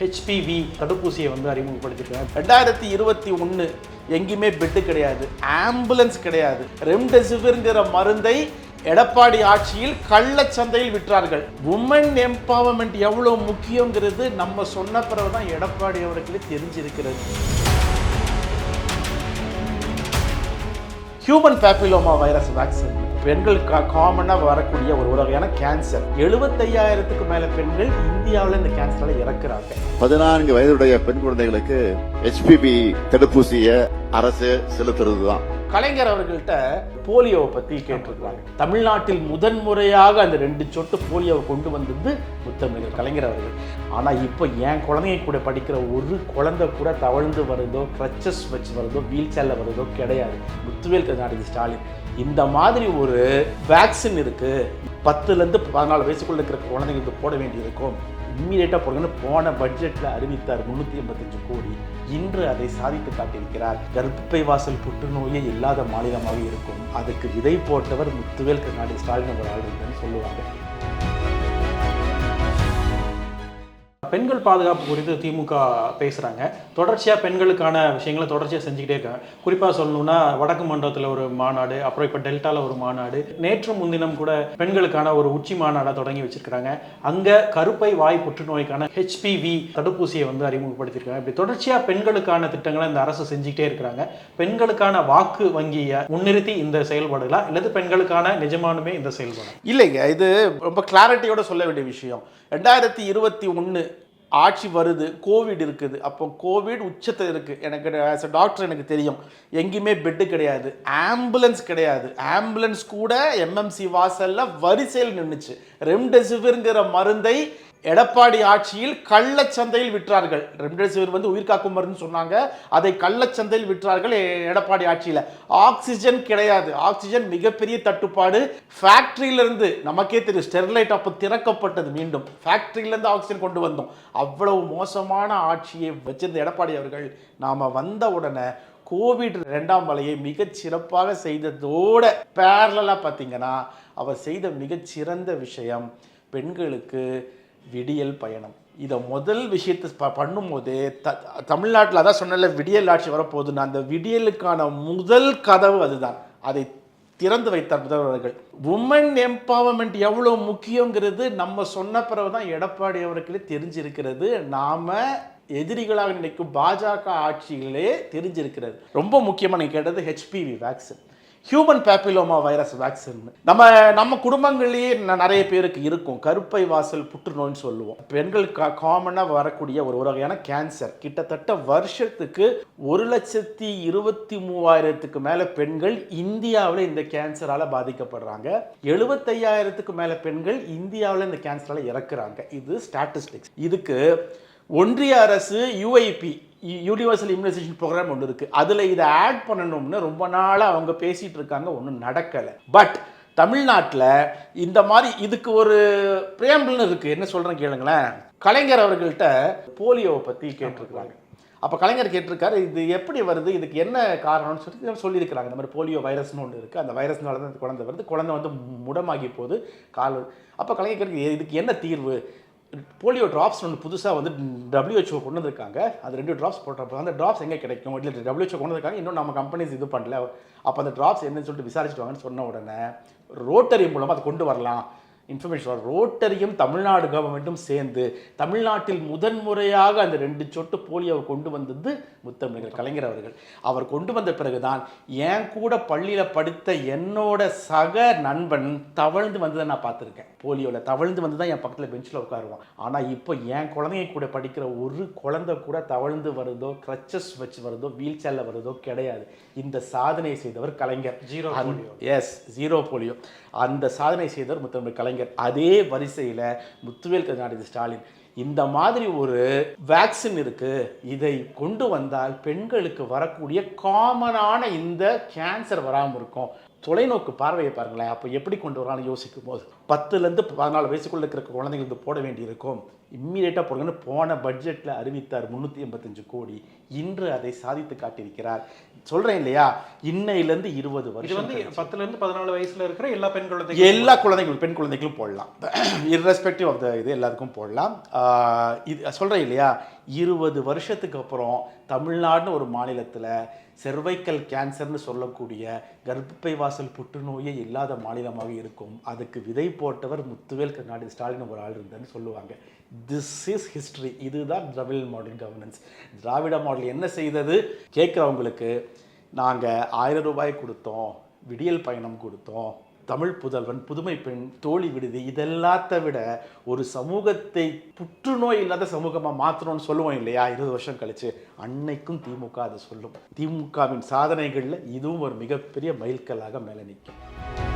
HPV தடுப்பூசியை வந்து அறிமுகப்படுத்தியிருக்காங்க ரெண்டாயிரத்தி இருபத்தி ஒன்று எங்கேயுமே பெட்டு கிடையாது. ஆம்புலன்ஸ் கிடையாது. ரெம்டெசிவிர்ங்கிற மருந்தை எடப்பாடி ஆட்சியில் கள்ளச்சந்தையில் விற்றார்கள். உமன் எம்பவர்மெண்ட் எவ்வளோ முக்கியங்கிறது நம்ம சொன்ன பிறகு தான் எடப்பாடி அவர்களே தெரிஞ்சிருக்கிறது. ஹியூமன் பேப்பிலோமா வைரஸ் வேக்சின் பெண்களுக்கு காமனாக வரக்கூடிய ஒரு வகையான கேன்சர் எழுபத்தையாயிரத்துக்கு மேலே பெண்கள் இந்தியாவில் இந்த கேன்சரால் இறக்குறாங்க. பதினான்கு வயதுடைய பெண் குழந்தைகளுக்கு ஹெச்பிபி தடுப்பூசியை அரசு செலுத்துறது தான் கலைஞர் அவர்கள்ட்ட போலியோவை பத்தி கேட்டிருக்காங்க தமிழ்நாட்டில் முதன்முறையாக அந்த ரெண்டு சொட்டு போலியோவை கொண்டு வந்தது முத்தமிழர் கலைஞர் அவர்கள். ஆனா இப்போ என் குழந்தைய கூட படிக்கிற ஒரு குழந்தை கூட தவழ்ந்து வருதோ crutches வச்சு வருதோ வீல் சேர்ல வருதோ கிடையாது. முத்துவேல் கருணாநிதி ஸ்டாலின். இந்த மாதிரி ஒரு வேக்சின் இருக்கு. பத்துலேருந்து பதினாலு வயசுக்குள்ள இருக்கிற குழந்தைங்களுக்கு போட வேண்டியிருக்கும். இம்மீடியட்டாக போடுங்கன்னு போன பட்ஜெட்டில் அறிவித்தார் முந்நூற்றி எண்பத்தஞ்சு கோடி. இன்று அதை சாதித்து காட்டியிருக்கிறார். கர்ப்பை வாசல் புற்றுநோயே இல்லாத மாநிலமாக இருக்கும். அதுக்கு விதை போட்டவர் முத்துவேல் கருணாநிதி ஸ்டாலின் ஒரு ஆள் இருக்குன்னு சொல்லுவாங்க. பெண்கள் பாதுகாப்பு குறித்து திமுக பேசுகிறாங்க தொடர்ச்சியாக பெண்களுக்கான விஷயங்களை தொடர்ச்சியாக செஞ்சுக்கிட்டே இருக்காங்க. குறிப்பாக சொல்லணும்னா வடக்கு மண்டலத்தில் ஒரு மாநாடு அப்புறம் இப்போ டெல்டாவில் ஒரு மாநாடு நேற்று முன்தினம் கூட பெண்களுக்கான ஒரு உச்சி மாநாடை தொடங்கி வச்சிருக்கிறாங்க. அங்கே கருப்பை வாய் புற்றுநோய்க்கான ஹெச்பிவி தடுப்பூசியை வந்து அறிமுகப்படுத்தியிருக்காங்க. இப்படி தொடர்ச்சியாக பெண்களுக்கான திட்டங்களை இந்த அரசு செஞ்சுக்கிட்டே இருக்கிறாங்க. பெண்களுக்கான வாக்கு வங்கியை முன்னிறுத்தி இந்த செயல்பாடுகளா? அல்லது பெண்களுக்கான நிஜமானுமே இந்த செயல்பாடு? இல்லைங்க இது ரொம்ப கிளாரிட்டியோட சொல்ல வேண்டிய விஷயம். ரெண்டாயிரத்தி இருபத்தி ஒன்று ஆட்சி வருது கோவிட் இருக்குது. அப்போ கோவிட் உச்சத்தில் இருக்குது எனக்கு ஆஸ் அ டாக்டர் எனக்கு தெரியும். எங்கேயுமே பெட்டு கிடையாது. ஆம்புலன்ஸ் கிடையாது. ஆம்புலன்ஸ் கூட எம்எம்சி வாசலில் வரிசையில் நின்றுச்சு ரெம்டெசிவிர்ங்கிற மருந்தை எடப்பாடி ஆட்சியில் கள்ளச்சந்தையில் விற்றார்கள். ரெம்டெசிவிர் வந்து உயிர்காக்கும் மருந்து சொன்னாங்க. அதை கள்ளச்சந்தையில் விற்றார்கள் எடப்பாடி ஆட்சியில். ஆக்சிஜன் கிடையாது. ஆக்சிஜன் மிகப்பெரிய தட்டுப்பாடு. ஃபேக்ட்ரியிலிருந்து நமக்கே தெரியும் ஸ்டெர்லைட் அப்போ திறக்கப்பட்டது மீண்டும். ஃபேக்ட்ரியிலேருந்து ஆக்சிஜன் கொண்டு வந்தோம். அவ்வளவு மோசமான ஆட்சியை வச்சிருந்த எடப்பாடி அவர்கள் நாம் வந்த உடனே கோவிட் ரெண்டாம் மலையை மிகச் சிறப்பாக செய்ததோட பேரலாக பார்த்தீங்கன்னா அவர் செய்த மிகச்சிறந்த விஷயம் பெண்களுக்கு விடியல் பயணம். இதை முதல் விஷயத்தை ப பண்ணும்போதே த தமிழ்நாட்டில் அதான் சொன்னல விடியல் ஆட்சி வரப்போகுதுன்னா அந்த விடியலுக்கான முதல் கதவு அதுதான். அதை திறந்து வைத்தார் முதல்வர்கள் உமன் எம்பவர்மெண்ட் எவ்வளோ முக்கியங்கிறது நம்ம சொன்ன பிறகு தான் எடப்பாடி அவர்களே தெரிஞ்சிருக்கிறது. நாம் எதிரிகளாக நினைக்கும் பாஜக ஆட்சிகளே தெரிஞ்சிருக்கிறது. ரொம்ப முக்கியமாக நீங்கள் கேட்டது HPV vaccine human papilloma virus vaccine நம்ம நம்ம குடும்பங்கள்லேயே நிறைய பேருக்கு இருக்கும். கருப்பை வாசல் புற்றுநோய்னு சொல்லுவோம். பெண்கள் காமனாக வரக்கூடிய ஒரு வகையான கேன்சர் கிட்டத்தட்ட வருஷத்துக்கு ஒரு லட்சத்தி இருபத்தி மூவாயிரத்துக்கு மேலே பெண்கள் இந்தியாவில் இந்த கேன்சரால் பாதிக்கப்படுறாங்க. எழுபத்தையாயிரத்துக்கு மேலே பெண்கள் இந்தியாவில் இந்த கேன்சரால் இறக்குறாங்க. இது ஸ்டாட்டிஸ்டிக்ஸ் இதுக்கு ஒன்றிய அரசு யூஐபி யூனிவர்சல் இம்யூனைசேஷன் ப்ரோக்ராம் ஒன்று இருக்குது அதில் இதை ஆட் பண்ணணும்னு ரொம்ப நாளாக அவங்க பேசிகிட்டு இருக்காங்க. ஒன்றும் நடக்கலை. பட் தமிழ்நாட்டில் இந்த மாதிரி இதுக்கு ஒரு பிரேம்பிள்னு இருக்குது என்ன சொல்கிறேன் கேளுங்களேன். கலைஞர் அவர்கள்ட்ட போலியோவை பற்றி கேட்டிருக்கிறாங்க. அப்போ கலைஞர் கேட்டிருக்காரு இது எப்படி வருது? இதுக்கு என்ன காரணம்னு சொல்லி சொல்லியிருக்கிறாங்க. இந்த மாதிரி போலியோ வைரஸ்னு ஒன்று இருக்குது அந்த வைரஸ்னால தான் குழந்தை வருது. குழந்தை வந்து முடமாகி போகுது. கால் அப்போ கலைஞர் கேட்குறது, இதுக்கு என்ன தீர்வு? போலியோ ட்ராப்ஸ் ஒன்று புதுசாக வந்து டபிள்யூஹெச்ஓ கொண்டு வந்திருக்காங்க அது ரெண்டு ட்ராப்ஸ் போட்டப்போ அந்த ட்ராப்ஸ் எங்கே கிடைக்கும்? இல்லை டபிள்யூஹெச்ஓ கொண்டு வந்திருக்காங்க இன்னும் நம்ம கம்பெனிஸ் இது பண்ணல. அப்போ அந்த ட்ராப்ஸ் என்னன்னு சொல்லிட்டு விசாரிச்சுட்டு வாங்கன்னு சொன்ன உடனே ரோட்டரி மூலமாக அதை கொண்டு வரலாம். இன்ஃபர்மேஷன் ரோட்டரியும் தமிழ்நாடு கவர்மெண்ட்டும் சேர்ந்து தமிழ்நாட்டில் முதன்முறையாக அந்த ரெண்டு சொட்டு போலியோவை கொண்டு வந்தது முத்தமிழர் கலைஞர் அவர்கள். அவர் கொண்டு வந்த பிறகுதான் என் கூட பள்ளியில் படித்த என்னோட சக நண்பன் தவழ்ந்து வந்ததை நான் பார்த்துருக்கேன். போலியோவில் தவழ்ந்து வந்து தான் என் பக்கத்தில் பெஞ்சில் உட்காருவான். ஆனால் இப்போ என் குழந்தைங்க கூட படிக்கிற ஒரு குழந்தை கூட தவழ்ந்து வருதோ crutches வச்சு வருதோ வீல் சேரில் வருதோ கிடையாது. இந்த சாதனை செய்தவர் Kalaignar. Polio. Yes zero polio அந்த சாதனை செய்தவர் முத்தமிழ் கலைஞர். அதே வரிசையில் முத்துவேல் கருணாநிதி ஸ்டாலின். இந்த மாதிரி ஒரு வேக்சின் இருக்கு. இதை கொண்டு வந்தால் பெண்களுக்கு வரக்கூடிய காமனான இந்த கேன்சர் வராமல் இருக்கும். தொலைநோக்கு பார்வையை பாருங்களேன். அப்போ எப்படி கொண்டு வரான்னு யோசிக்கும் போது பத்துலேருந்து பதினாலு வயசுக்குள்ள இருக்கிற குழந்தைங்களுக்கு போட வேண்டியிருக்கும். இம்மீடியட்டாக போடுங்கன்னு போன பட்ஜெட்டில் அறிவித்தார் முந்நூற்றி எண்பத்தஞ்சு கோடி. இன்று அதை சாதித்து காட்டியிருக்கிறார். சொல்கிறேன் இல்லையா? இன்னையிலேருந்து இருபது வருஷம் வந்து கழிச்சு. பத்துல இருந்து பதினாலு வயசுல இருக்கிற எல்லா பெண் குழந்தைகளும் எல்லா குழந்தைகளும் பெண் குழந்தைகளும் போடலாம். இர்ரெஸ்பெக்டிவ் ஆஃப் த இது எல்லாத்துக்கும் போடலாம். இது சொல்கிறேன் இல்லையா? இருபது வருஷத்துக்கு அப்புறம் தமிழ்நாடுன்னு ஒரு மாநிலத்தில் செர்வைக்கல் கேன்சர்னு சொல்லக்கூடிய கர்ப்பப்பை வாசல் புற்றுநோயே இல்லாத மாநிலமாக இருக்கும். அதுக்கு விதை போட்டவர் முத்துவேல் கருணாநிதி ஸ்டாலின் ஒரு ஆள் இருந்தார்னு சொல்லுவாங்க. திஸ் இஸ் ஹிஸ்ட்ரி இதுதான் Dravida model governance Dravida model என்ன செய்தது? கேட்குறவங்களுக்கு நாங்கள் ஆயிரம் ரூபாய் கொடுத்தோம் விடியல் பயணம் கொடுத்தோம் தமிழ் புதல்வன் புதுமை பெண் தோழி விடுதி இதெல்லாத்த விட ஒரு சமூகத்தை புற்றுநோய் இல்லாத சமூகமாக மாற்றணும்னு சொல்லுவோம் இல்லையா? இருபது வருஷம் கழிச்சு. அன்னைக்கும் திமுக அதை சொல்லும். திமுகவின் சாதனைகளில் இதுவும் ஒரு மிகப்பெரிய மைல்கல்லாக மேலே நிற்கும்.